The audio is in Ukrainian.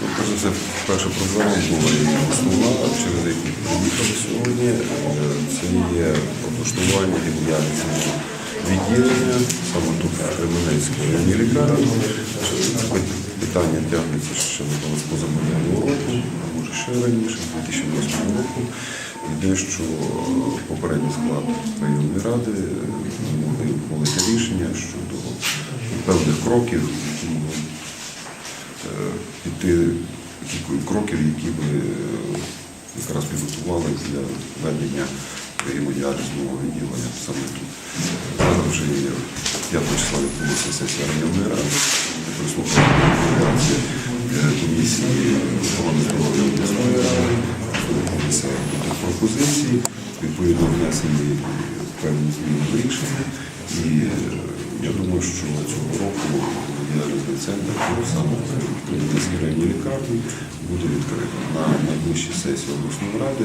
Ну, Перш перша програма була і основна, через яку приїхали сьогодні. Е, Це є облаштування і діяльність відділення, саме тут в Кременецькій районній лікарні. Питання тягнеться ще напевно, з позаминулого року, а може ще раніше, з 2008 року. Єдине, що попередній склад районної ради е, могли ухвалити рішення щодо певних кроків, е, які кроків, які би е, якраз підготували для ведення гемодіалізного відділення саме тут. Зараз вже є 5 числа відбулася сесія районної ради, прислухали рекомендації е, комісії охорони здоров'я обласної ради, тих пропозицій, відповідно внесені певні зміни в рішення. І е, я думаю, що цього року діалізний центр, саме Кременецькій районній лікарні, буде відкрито на найближчій сесії обласної ради.